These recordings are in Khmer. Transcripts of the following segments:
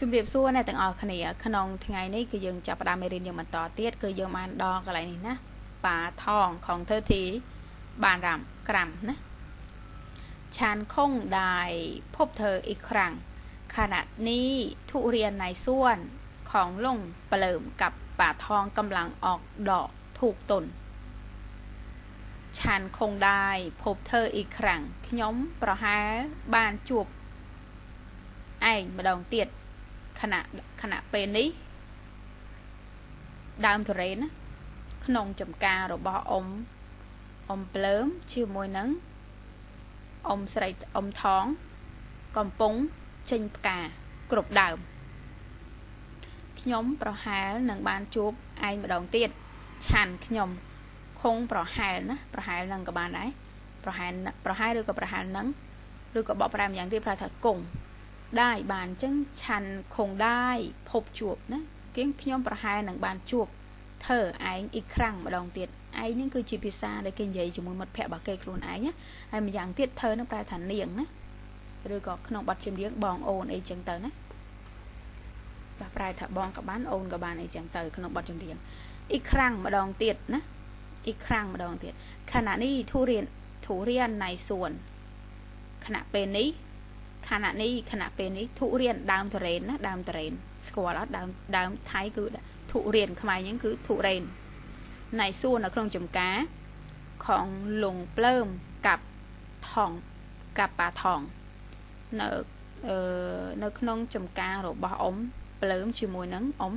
ជំរាបសួរអ្នកទាំងអស់គ្នាក្នុងថ្ងៃនេះគឺយើងចាប់ផ្ដើមមេរៀនយើងបន្តទៀតគឺយើងបានដល់កន្លែងនេះណាបាថងของเธอทีបានរ៉ាំក្រាំណាฉันคงได้พบเธออีกครั้งขณะนี้ทุเรียนในสวนของลุงเปลิมกับป่าทองกำลังออกดอกถูกต้นฉันคงได้พบเธออีกครั้งខ្ញុំប្រហែលបានជួបឯងម្ដងទៀត ខណៈខណៈពេលនេះដើមទុរេនណាក្នុងចំការរបស់អ៊ំអ៊ំភ្លើមជាមួយនឹងអ៊ំស្រីអ៊ំថង កំពុងចេញផ្កាគ្រប់ដើមខ្ញុំប្រហែលនឹងបានជួបឯងម្ដងទៀតឆាន់ខ្ញុំคงប្រហែលណាប្រហែលនឹងក៏បានដែរប្រហែលប្រហែលឬក៏ប្រហែលនឹងឬក៏បកប្រែម្យ៉ាងទៀតប្រែថាគង់ ដែរបានអញ្ចឹងឆាន់คงដែរភពជួបណាគេខ្ញុំប្រហែលនឹងបានជួបធ្វើឯងអ៊ីក្រាំងម្ដងទៀតឯងនឹងគឺជាភាសាដែលគេនិយាយជាមួយមិត្តភ័ក្តិរបស់គេខ្លួនឯងណាហើយម្យ៉ាងទៀតធ្វើនឹងប្រែថានាងណាឬក៏ក្នុងបទចម្រៀងបងអូនអីចឹងទៅណាបាទប្រែថាបងក៏បានអូនក៏បានអីចឹងទៅក្នុងបទចម្រៀងអ៊ីក្រាំងម្ដងទៀតណាអ៊ីក្រាំងម្ដងទៀតខណៈនេះធូរៀនធូរៀននៃសួនខណៈពេលនេះ ខណៈនេះខណៈពេលនេះទុរៀនដើមទុរេនណាដើមទុរេនស្គាល់អត់ដើមដើមថៃគឺទុរៀនខ្មែរហ្នឹងគឺទុរេនណៃសួរនៅក្នុងចំការខងលងភ្លើមកັບថងកັບប៉ាថងនៅអឺនៅក្នុងចំការរបស់អ៊ំភ្លើមជាមួយនឹងអ៊ំ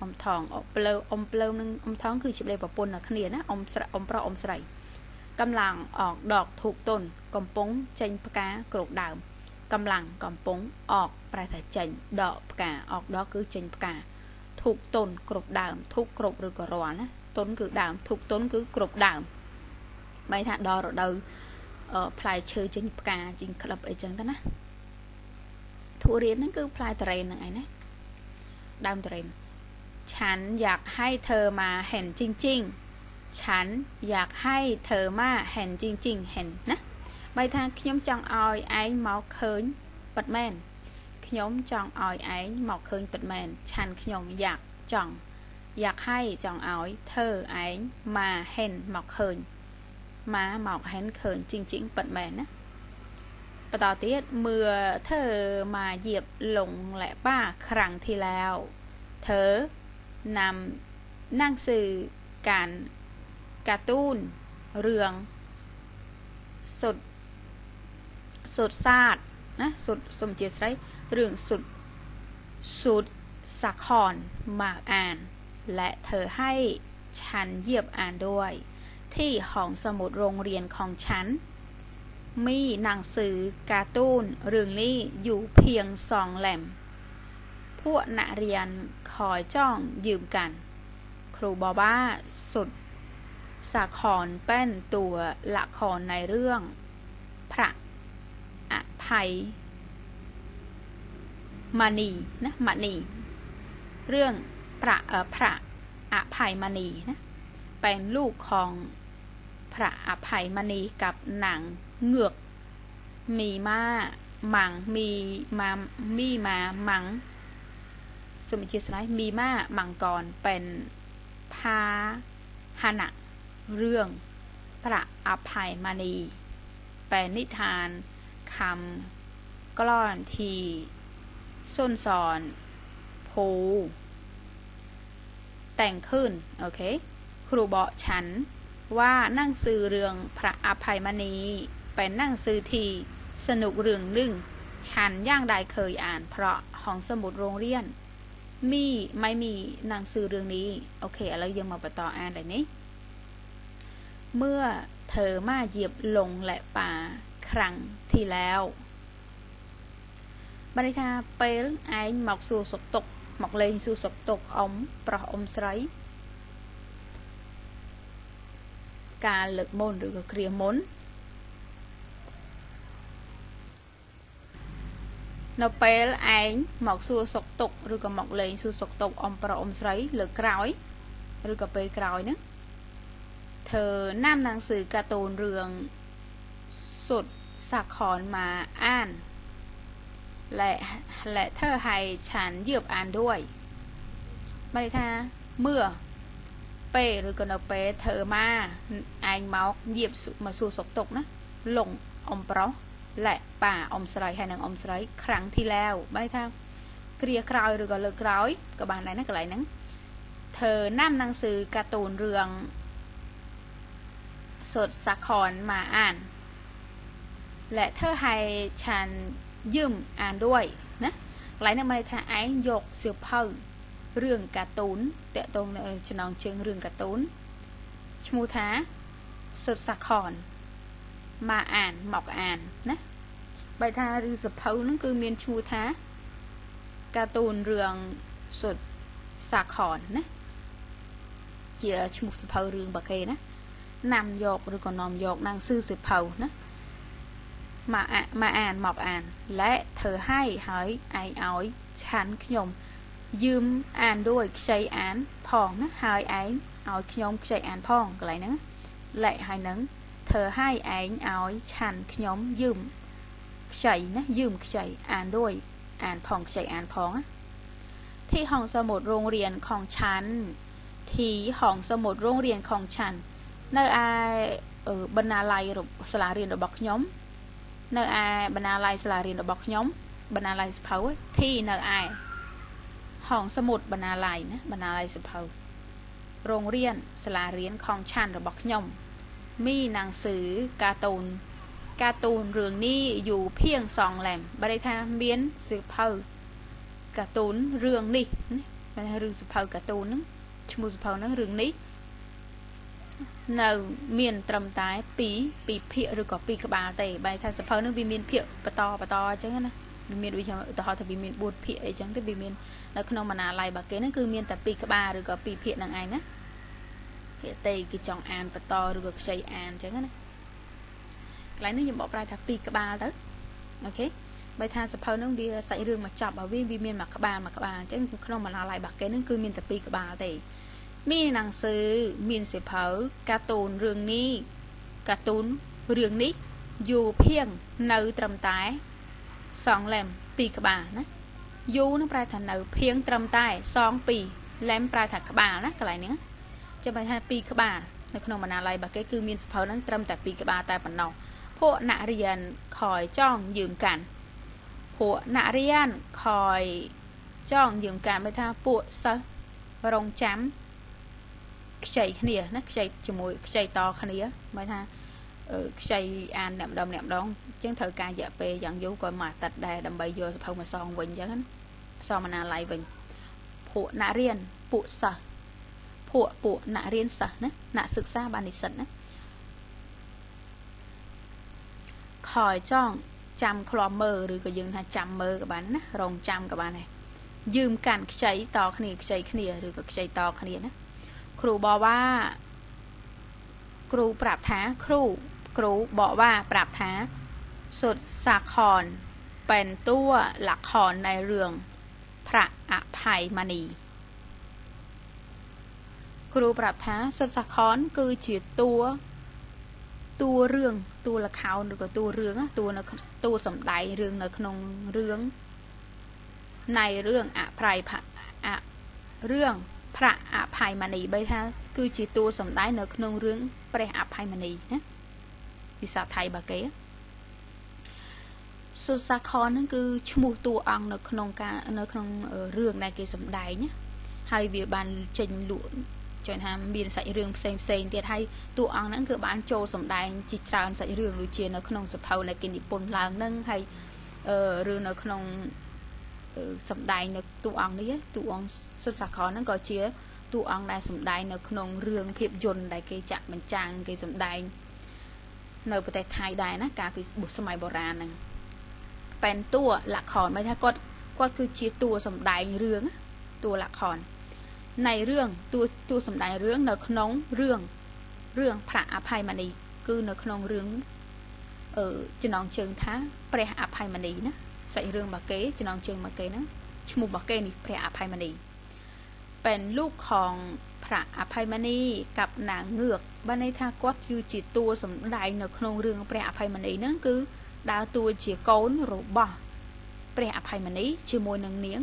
អ៊ំថងអ៊ំភ្លើអ៊ំភ្លើមនិងអ៊ំថងគឺជាប្លេប្រពន្ធគ្នាណាអ៊ំស្រីអ៊ំប្រុសអ៊ំស្រីកំឡាំងអកដកធូបតុនកំពុងចេញផ្កាក្រោកដើម កម្លាំងកំពុងអอกប្រែថាចេញដកផ្កាអอกដកគឺចេញផ្កាធូកតុនគ្រប់ដើមធូកគ្រប់ឬក៏រាល់ណាតុនគឺដើមធូកតុនគឺគ្រប់ដើមបែរថាដល់រដូវផ្លែឈើចេញផ្កាចេញក្លឹបអីចឹងទៅណាធូរៀនហ្នឹងគឺផ្លែតរ៉េនហ្នឹងឯណាដើមតរ៉េនឆាន់อยากให้เธอมาเห็นจริงๆฉันอยากให้เธอมาเห็นจริงๆเห็นណា បើថាខ្ញុំចង់ឲ្យឯងមកឃើញពិតមែនខ្ញុំចង់ឲ្យឯងមកឃើញពិតមែនឆាន់ខ្ញុំอยากចង់อยากให้ចង់ឲ្យធ្វើឯងมาเห็นមកឃើញมาមកเห็นឃើញจริงๆពិตមែនណាបន្តទៀតเมื่อเธอมาเหยียบลงและป้าครั้งที่แล้วเธอนำหนังสือการการ์ตูนเรื่องสุด สุดซาดนะสุดสมเจสไรเรื่องสุดสุดสักคอนมากอ่าน และเธอให้ฉันเยียบอ่านด้วย ที่ห้องสมุดโรงเรียนของฉัน มีหนังสือการ์ตูนเรื่องนี้อยู่เพียงสองแหลมพวกนักเรียนคอยจ้องยืมกัน ครูบอบ้าสุดสาคอนเป็นตัวละครในเรื่อง พระ อภัยมณีนะมณีเรื่องพระพระอภัยมณีนะเป็นลูกของพระอภัยมณีกับหนังเงือก มีมามังมีมามีมามังสมิจิสไลมีมามังกรเป็นพาหนะเรื่องพระอภัยมณีเป็นนิทาน คำกล้อนทีส้นสอนผูแต่งขึ้น โอเค ครูบอกฉัน ว่านั่งซื้อเรื่องพระอภัยมณีเป็นนั่งซื้อทีสนุกเรื่องหนึ่ง ฉันย่างได้เคยอ่าน เพราะห้องสมุดโรงเรียน มีไม่มีหนังสือเรื่องนี้ โอเคแล้วยังมาไปต่ออ่านเลยนี้ เมื่อเธอมาเหยียบลงและป่า ครั้ងទីแล้วបានន័យថាពេលឯងមកសួរសុខទុក្ខមកលេងសួរសុខទុក្ខអ៊ំប្រុសអ៊ំស្រីការលើកមុនឬក៏គ្រាមុននៅពេលឯងមកសួរសុខទុក្ខឬក៏មកលេងសួរសុខទុក្ខអ៊ំប្រុសអ៊ំស្រីលើកក្រោយឬក៏ពេលក្រោយហ្នឹងធ្វើណាំหนังสือการ์ตูนเรื่องสุด សាខនមកអាន และและเธอให้ฉันยืบอ่านด้วยไม่ได้ថាเมื่อពេលឬក៏នៅពេលធ្វើមកឯងមកយាបមកសួរសុកទុកណាលងអ៊ំប្រុសและប៉ាអ៊ំស្រីហើយនិងអ៊ំស្រីครั้งที่แล้วបានថាគ្រាក្រោយឬក៏លើកក្រោយក៏បានដែរណាកន្លែងហ្នឹងធ្វើណាំหนังสือการ์ตูนเรื่องสดสาครมาอ่าน และเธอให้ฉันยืมอ่านด้วยណាកន្លែងហ្នឹងបានថាឯងយកសៀវភៅរឿងការ์ตูនតកតងនៅចំណងជើងរឿងការ์ตูនឈ្មោះថាសុទ្ធសាខនមកអានមកអានណាបើថារឿងសភៅហ្នឹងគឺមានឈ្មោះថាការ์ตูនរឿងសុទ្ធសាខនណាជាឈ្មោះសភៅរឿងបាគេណានាំយកឬក៏នាំយកនាងសឺសិភៅណា មកមកអានមកអានและเธอให้ហើយឯងឲ្យឆាន់ខ្ញុំយឺមអានด้วยខ្ចីអានផងណាហើយឯងឲ្យខ្ញុំខ្ចីអានផងកន្លែងហ្នឹងលែកហើយនឹងធ្វើឲ្យឯងឲ្យឆាន់ខ្ញុំយឺមខ្ចីណាយឺមខ្ចីអានด้วยអានផងខ្ចីអានផងណាที่ห้องสมุดโรงเรียนของฉันที่ห้องสมุดโรงเรียนของฉันនៅឯបណ្ណាល័យសាលារៀនរបស់ខ្ញុំ នៅឯបណ្ណាល័យសាលារៀនរបស់ខ្ញុំបណ្ណាល័យសភៅធីនៅឯហងសមុទ្របណ្ណាល័យណាបណ្ណាល័យសភៅរោងរៀនសាលារៀនខងឆាន់របស់ខ្ញុំ មីណាំងស៊ឺកាតូនកាតូនរឿងនេះយូភៀងសងឡែមបើន័យថាមានសៀវភៅកាតូនរឿងនេះណារឿងសៀវភៅកាតូនហ្នឹងឈ្មោះសៀវភៅហ្នឹងរឿងនេះ នៅមានត្រឹមតែ2 2ភាគឬក៏2ក្បាលទេបែរថាសៀវភៅហ្នឹងវាមានភាគបន្តបន្តអញ្ចឹងណាវាមានដូចជាឧទាហរណ៍ថាវាមាន4ភាគអីចឹងទៅវាមាននៅក្នុងបណ្ណាល័យរបស់គេហ្នឹងគឺមានតែ2ក្បាលឬក៏2ភាគហ្នឹងឯងណាភាគតេគឺចង់អានបន្តឬក៏ខ្ចីអានអញ្ចឹងណាកន្លែងនេះខ្ញុំបកប្រែថា2ក្បាលទៅអូខេបើថាសភៅនឹងវាសាច់រឿងមកចប់ឲ្យវាវាមានមួយក្បាលមួយក្បាលអញ្ចឹងក្នុងបណ្ណាល័យរបស់គេនឹងគឺមានតែ2ក្បាលទេ មានหนังสือមានសៀវភៅការ์ตูនរឿងនេះការ์ตูនរឿងនេះយូរភៀងនៅត្រឹមតែ2លែម2ក្បាលណាយូនឹងប្រែថានៅភៀងត្រឹមតែ2 2លែមប្រែថាក្បាលណាកន្លែងហ្នឹងចាំបើថា2ក្បាលនៅក្នុងបណ្ណាល័យរបស់គេគឺមានសភៅហ្នឹងត្រឹមតែ2ក្បាលតែប៉ុណ្ណោះពួកអ្នករៀនខយចង់យឺមកាន់ពួកអ្នករៀនខយចង់យឺមកាន់បើថាពួកសិស្សរងចាំ ខ្ចីគ្នាណាខ្ចីជាមួយខ្ចីតគ្នាបើថាខ្ចីអានអ្នកម្ដងអ្នកម្ដងអញ្ចឹងត្រូវការរយៈពេលយ៉ាងយូរក៏មួយអាទិត្យដែរដើម្បីយកសភៅមកសងវិញអញ្ចឹងណាសងមណាល័យវិញពួកអ្នករៀនពួកសិស្សពួកពួកអ្នករៀនសិស្សណាអ្នកសិក្សាបាននិស្សិតណាខយចង់ចាំឃ្លាំមើលឬក៏យើងថាចាំមើលក៏បានណារងចាំក៏បានដែរយឺមកាន់ខ្ចីតគ្នាខ្ចីគ្នាឬក៏ខ្ចីតគ្នាណា គ្រូบอกว่าគ្រូប្រាប់ថាគ្រូគ្រូบอกว่าប្រាប់ថាសុទ្ធសាខនเป็นตัวละครในเรื่องพระอภัยมณีគ្រូប្រាប់ថាសុទ្ធសាខនគឺជាតួតួរឿងតួលខោនឬក៏តួរឿងតួនៅតួសំដែងរឿងនៅក្នុងរឿងនៃរឿងអប្រ័យអរឿង ព្រះអភ័យមณีបីថាគឺជាតួសំដែងនៅក្នុងរឿងព្រះអភ័យមณีណាភាសាថៃបាគេសុសាខនហ្នឹងគឺឈ្មោះតួអង្គនៅក្នុងការនៅក្នុងរឿងដែលគេសម្ដែងណាហើយវាបានចេញលក់ជួយថាមានសាច់រឿងផ្សេងផ្សេងទៀតហើយតួអង្គហ្នឹងគឺបានចូលសម្ដែងជាច្រើនសាច់រឿងដូចជានៅក្នុងសភៅនៃគេនិពន្ធឡើងហ្នឹងហើយអឺឬនៅក្នុង សម្ដែងនៅតួអង្គនេះតួអង្គសុទ្ធសាខនហ្នឹងក៏ជាតួអង្គដែលសម្ដែងនៅក្នុងរឿងភាពយន្តដែលគេចាក់បញ្ចាំងគេសម្ដែងនៅប្រទេសថៃដែរណាកាលពីសម័យបុរាណហ្នឹងប៉ែនតួលក្ខណមិនថាគាត់គាត់គឺជាតួសម្ដែងរឿងតួលក្ខណនៃរឿងតួតួសម្ដែងរឿងនៅក្នុងរឿងរឿងប្រាក់អភ័យមณีគឺនៅក្នុងរឿងអឺចំណងជើងថាព្រះអភ័យមณีណា សាច់រឿងរបស់គេចំណងជើងរបស់គេហ្នឹងឈ្មោះរបស់គេនេះព្រះអភ័យមនីប៉ែនលោកខងព្រះអភ័យមនីកັບនាងងឿកបានន័យថាគាត់គឺជាតួសម្ដែងនៅក្នុងរឿងព្រះអភ័យមនីហ្នឹងគឺដើរតួជាកូនរបស់ព្រះអភ័យមនីជាមួយនឹងនាង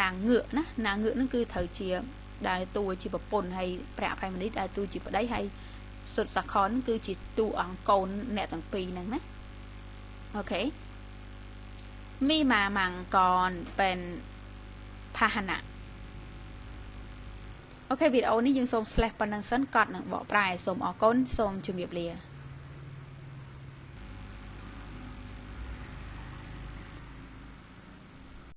នាងងឿកណានាងងឿកហ្នឹងគឺត្រូវជាដើរតួជាប្រពន្ធហើយព្រះអភ័យមនីដើរតួជាប្តីហើយសុទ្ធសាខនគឺជាតួអង្គកូនអ្នកទាំងពីរហ្នឹងណាអូខេ มีมามังกรเป็นพาหนะអូខេវីដេអូនេះយើងសូម slash ប៉ុណ្្នឹងសិនកត់នឹងបកប្រែសូមអរគុណសូមជម្រាបលា